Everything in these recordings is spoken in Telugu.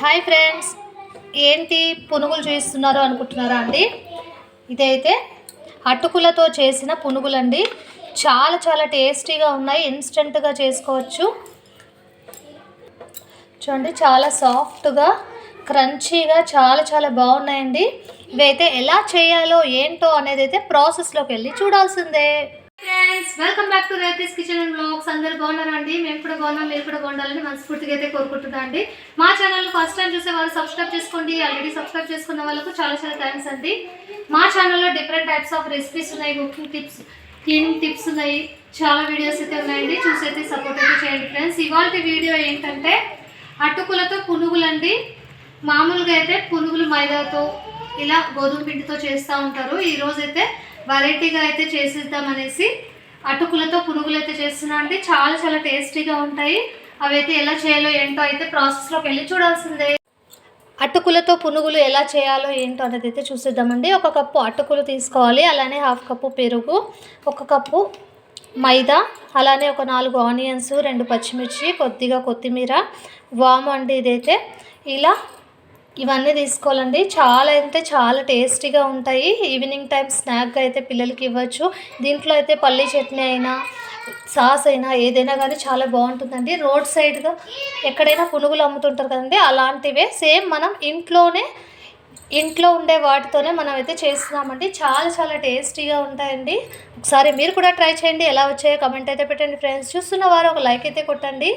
Hi friends. ఏంటి పునుగులు చూపిస్తున్నారు అనుకుంటున్నారా అండి? ఇదైతే అటుకులతో చేసిన పునుగులండి. చాలా చాలా టేస్టీగా ఉన్నాయి. ఇన్స్టెంట్గా చేసుకోవచ్చు. చూడండి చాలా సాఫ్ట్గా క్రంచీగా చాలా చాలా బాగున్నాయండి. ఇవైతే ఎలా చేయాలో ఏంటో అనేది అయితే ప్రాసెస్లోకి వెళ్ళి చూడాల్సిందే. Friends welcome back to recipes kitchen and blogs అందరు బాగున్నారండి మేము కూడా బాగున్నాం మీరు కూడా బాగుండాలని మనస్ఫూర్తిగా అయితే కోరుకుంటున్నా అండి. మా ఛానల్ ఫస్ట్ టైం చూసే వాళ్ళు సబ్స్క్రైబ్ చేసుకోండి. ఆల్రెడీ సబ్స్క్రైబ్ చేసుకున్న వాళ్ళకు చాలా చాలా థ్యాంక్స్ అండి. మా ఛానల్లో డిఫరెంట్ టైప్స్ ఆఫ్ రెసిపీస్ ఉన్నాయి. కుకింగ్ టిప్స్ క్లీనింగ్ టిప్స్ ఉన్నాయి. చాలా వీడియోస్ అయితే ఉన్నాయండి. చూసి అయితే సపోర్ట్ అయితే చేయండి ఫ్రెండ్స్ ఇవాళ వీడియో ఏంటంటే అటుకులతో పునుగులండి మామూలుగా అయితే పునుగులు మైదాతో ఇలా గోధుమ పిండితో చేస్తూ ఉంటారు. ఈరోజు అయితే వెరైటీగా అయితే చేసేద్దాం అనేసి అటుకులతో పునుగులు అయితే చేస్తున్నా అండి. చాలా చాలా టేస్టీగా ఉంటాయి. అవి అయితే ఎలా చేయాలో ఏంటో అయితే ప్రాసెస్లోకి వెళ్ళి చూడాల్సిందే. అటుకులతో పునుగులు ఎలా చేయాలో ఏంటో అనేది అయితే చూసిద్దామండి. ఒక కప్పు అటుకులు తీసుకోవాలి. అలానే హాఫ్ కప్పు పెరుగు ఒక కప్పు మైదా అలానే ఒక నాలుగు ఆనియన్స్ రెండు పచ్చిమిర్చి కొద్దిగా కొత్తిమీర వాము అండి ఇదైతే. ఇలా ఇవన్నీ తీసుకోవాలండి. చాలా అయితే చాలా టేస్టీగా ఉంటాయి. ఈవినింగ్ టైం స్నాక్గా అయితే పిల్లలకి ఇవ్వచ్చు. దీంట్లో అయితే పల్లీ చట్నీ అయినా సాస్ అయినా ఏదైనా కానీ చాలా బాగుంటుందండి. రోడ్ సైడ్గా ఎక్కడైనా పునుగులు అమ్ముతుంటారు కదండి అలాంటివే సేమ్ మనం ఇంట్లోనే ఇంట్లో ఉండే వాటితోనే మనం అయితే చేస్తున్నామండి. చాలా చాలా టేస్టీగా ఉంటాయండి. ఒకసారి మీరు కూడా ట్రై చేయండి. ఎలా వచ్చాయో కమెంట్ అయితే పెట్టండి ఫ్రెండ్స్. చూస్తున్న వారు ఒక లైక్ అయితే కొట్టండి.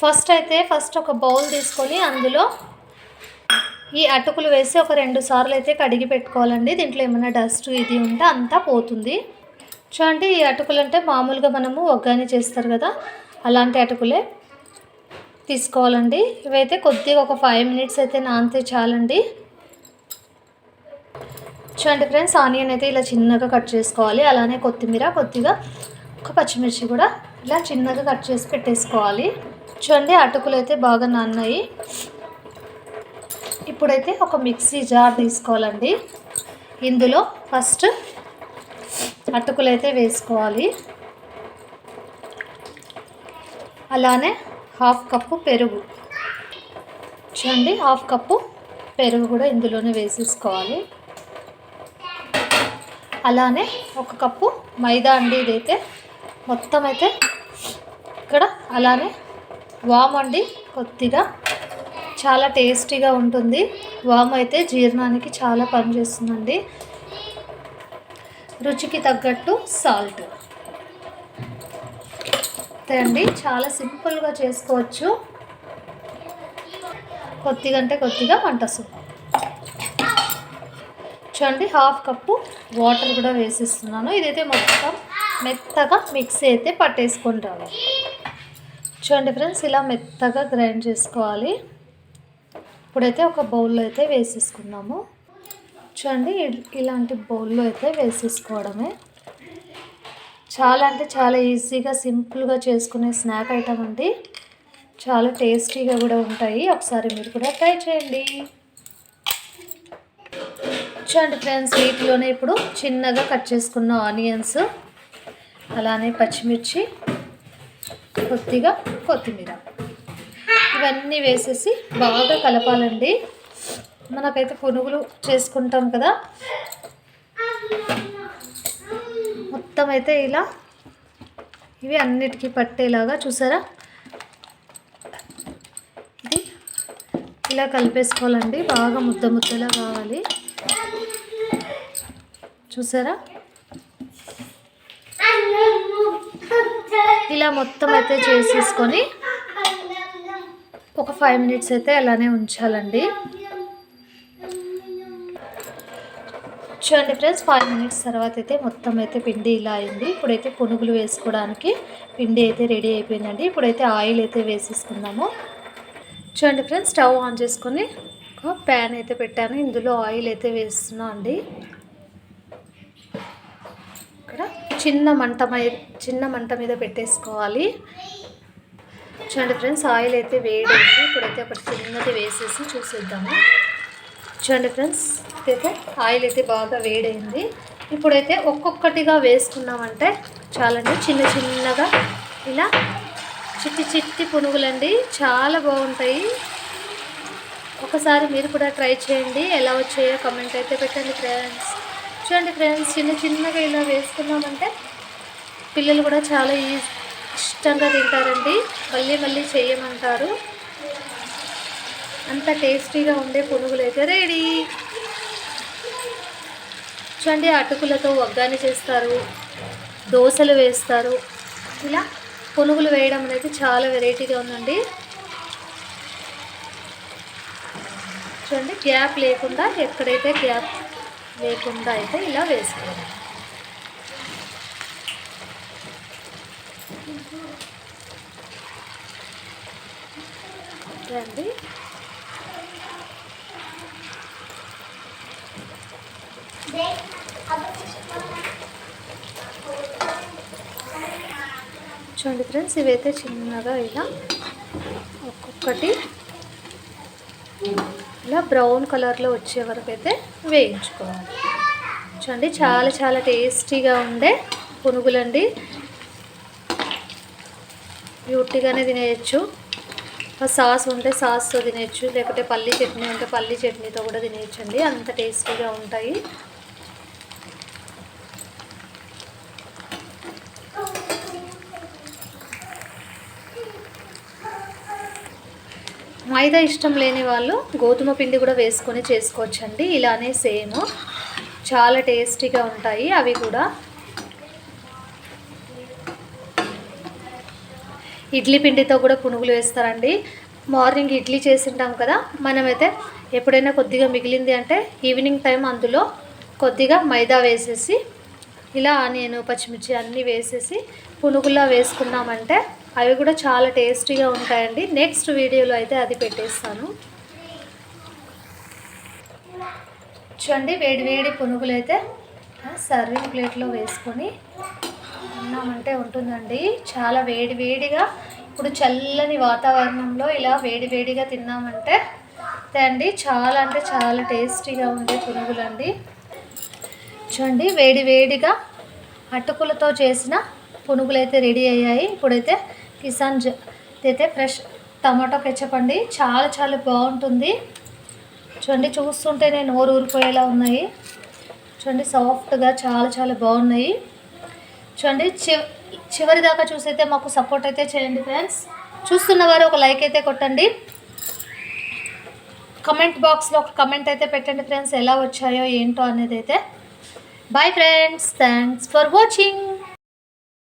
ఫస్ట్ అయితే ఫస్ట్ ఒక బౌల్ తీసుకొని అందులో ఈ అటుకులు వేసి ఒక రెండు సార్లు అయితే కడిగి పెట్టుకోవాలండి. దీంట్లో ఏమైనా డస్ట్ ఇది ఉంటే అంతా పోతుంది. చూడండి ఈ అటుకులు అంటే మామూలుగా మనము ఒగ్గాని చేస్తారు కదా అలాంటి అటుకులే తీసుకోవాలండి. ఇవైతే కొద్దిగా ఒక ఫైవ్ మినిట్స్ అయితే నానితే చాలండి. చూడండి ఫ్రెండ్స్ ఆనియన్ అయితే ఇలా చిన్నగా కట్ చేసుకోవాలి. అలానే కొత్తిమీర కొద్దిగా ఒక పచ్చిమిర్చి కూడా ఇలా చిన్నగా కట్ చేసి పెట్టేసుకోవాలి. చూడండి అటుకులు అయితే బాగా నాన్నాయి. ఇప్పుడైతే ఒక మిక్సీ జార్ తీసుకోవాలండి. ఇందులో ఫస్ట్ అటుకులు అయితే వేసుకోవాలి. అలానే హాఫ్ కప్పు పెరుగు. చూడండి హాఫ్ కప్పు పెరుగు కూడా ఇందులోనే వేసేసుకోవాలి. అలానే ఒక కప్పు మైదా అండి ఇదైతే. మొత్తం అయితే ఇక్కడ అలానే వామ్ అండి కొద్దిగా చాలా టేస్టీగా ఉంటుంది. వామ్ అయితే జీర్ణానికి చాలా పనిచేస్తుందండి రుచికి తగ్గట్టు సాల్ట్. అంతే అండి. చాలా సింపుల్గా చేసుకోవచ్చు. కొద్దిగా అంటే కొద్దిగా వంట సొప్పు చూడండి హాఫ్ కప్పు వాటర్ కూడా వేసిస్తున్నాను. ఇదైతే మొత్తం మెత్తగా మిక్సీ అయితే పట్టేసుకుంటాను రావాలి. చూడండి ఫ్రెండ్స్ ఇలా మెత్తగా గ్రైండ్ చేసుకోవాలి. ఇప్పుడైతే ఒక బౌల్లో అయితే వేసేసుకున్నాము. చూడండి ఇ- ఇలాంటి బౌల్లో అయితే వేసేసుకోవడమే. చాలా అంటే చాలా ఈజీగా సింపుల్గా చేసుకునే స్నాక్ ఐటమ్ అండి. చాలా టేస్టీగా కూడా ఉంటాయి. ఒకసారి మీరు కూడా ట్రై చేయండి. చూడండి ఫ్రెండ్స్ వీటిలోనే ఇప్పుడు చిన్నగా కట్ చేసుకున్న ఆనియన్స్ అలానే పచ్చిమిర్చి కొద్దిగా కొత్తిమీర. ఇవన్నీ వేసేసి బాగా కలపాలండి. మనకైతే పునుగులు చేసుకుంటాం కదా. మొత్తం అయితే ఇలా ఇవి అన్నిటికీ పట్టేలాగా చూసారా? ఇది ఇలా కలిపేసుకోవాలండి. బాగా ముద్ద ముద్దలా కావాలి. చూసారా? ఇలా మొత్తం అయితే చేసేసుకొని ఒక ఫైవ్ మినిట్స్ అయితే అలానే ఉంచాలండి. చూడండి ఫ్రెండ్స్ ఫైవ్ మినిట్స్ తర్వాత అయితే మొత్తం అయితే పిండి ఇలా అయింది. ఇప్పుడైతే పునుగులు వేసుకోవడానికి పిండి అయితే రెడీ అయిపోయిందండి. ఇప్పుడైతే ఆయిల్ అయితే వేసేసుకుందాము. చూడండి ఫ్రెండ్స్ స్టవ్ ఆన్ చేసుకొని ఒక ప్యాన్ అయితే పెట్టాను. ఇందులో ఆయిల్ అయితే వేస్తున్నా అండి. ఇక్కడ చిన్న మంట చిన్న మంట మీద పెట్టేసుకోవాలి. చూడండి ఫ్రెండ్స్ ఆయిల్ అయితే వేడైంది. ఇప్పుడైతే ఒకటి చిన్నది వేసేసి చూసేద్దాము. చూడండి ఫ్రెండ్స్ అయితే ఆయిల్ అయితే బాగా వేడైంది. ఇప్పుడైతే ఒక్కొక్కటిగా వేసుకున్నామంటే చాలండి. చిన్న చిన్నగా ఇలా చిట్టి చిట్టి పునుగులండి. చాలా బాగుంటాయి. ఒకసారి మీరు కూడా ట్రై చేయండి. ఎలా వచ్చాయో కమెంట్ అయితే పెట్టండి ఫ్రెండ్స్. చూడండి ఫ్రెండ్స్ చిన్న చిన్నగా ఇలా వేసుకున్నామంటే పిల్లలు కూడా చాలా ఈజీ ఇష్టంగా తింటారండి. మళ్ళీ మళ్ళీ చేయమంటారు. అంత టేస్టీగా ఉండే పునుగులు అయితే రెడీ. చూడండి అటుకులతో వగ్గాని చేస్తారు. దోశలు వేస్తారు. ఇలా పునుగులు వేయడం అనేది చాలా వెరైటీగా ఉందండి. చూడండి గ్యాప్ లేకుండా ఎక్కడైతే గ్యాప్ లేకుండా అయితే ఇలా వేసుకోవాలి. రండి. చూడండి ఫ్రెండ్స్ ఇవైతే చిన్నగా ఇలా ఒక్కొక్కటి ఇలా బ్రౌన్ కలర్లో వచ్చే వరకు అయితే వేయించుకోవాలి. చూడండి చాలా చాలా టేస్టీగా ఉండే పునుగులండి. బ్యూటీగానే తినేయచ్చు. సాస్ ఉంటే సాస్తో తినేయచ్చు లేకపోతే పల్లీ చట్నీ ఉంటే పల్లీ చట్నీతో కూడా తినేయచ్చండి. అంత టేస్టీగా ఉంటాయి. మైదా ఇష్టం లేని వాళ్ళు గోధుమ పిండి కూడా వేసుకొని చేసుకోవచ్చండి. ఇలానే సేమ్. చాలా టేస్టీగా ఉంటాయి. అవి కూడా ఇడ్లీ పిండితో కూడా పునుగులు వేస్తారండి. మార్నింగ్ ఇడ్లీ చేసింటాం కదా మనమైతే ఎప్పుడైనా కొద్దిగా మిగిలింది అంటే ఈవినింగ్ టైం అందులో కొద్దిగా మైదా వేసేసి ఇలా ఆనియన్ పచ్చిమిర్చి అన్నీ వేసేసి పునుగులా వేసుకున్నామంటే అవి కూడా చాలా టేస్టీగా ఉంటాయండి. నెక్స్ట్ వీడియోలో అయితే అది పెట్టేస్తాను. చూడండి వేడి వేడి పునుగులు అయితే సర్వింగ్ ప్లేట్లో వేసుకొని ఉన్నామంటే ఉంటుందండి. చాలా వేడి వేడిగా ఇప్పుడు చల్లని వాతావరణంలో ఇలా వేడి వేడిగా తిన్నామంటే అండి చాలా అంటే చాలా టేస్టీగా ఉండే పునుగులండి. చూడండి వేడి వేడిగా అటుకులతో చేసిన పునుగులు అయితే రెడీ అయ్యాయి. ఇప్పుడైతే కిసాన్ అయితే ఫ్రెష్ టమాటో కెచప్ అండి. చాలా చాలా బాగుంటుంది. చూడండి చూస్తుంటేనే నోరు ఊరిపోయేలా ఉన్నాయి. చూడండి సాఫ్ట్గా చాలా చాలా బాగున్నాయి. చూడండి చివరి దాకా చూసైతే మాకు సపోర్ట్ అయితే చేయండి ఫ్రెండ్స్ చూస్తున్న వారు ఒక లైక్ అయితే కొట్టండి. కమెంట్ బాక్స్లో ఒక కమెంట్ అయితే పెట్టండి ఫ్రెండ్స్ ఎలా వచ్చాయో ఏంటో అనేది అయితే. Bye friends thanks for watching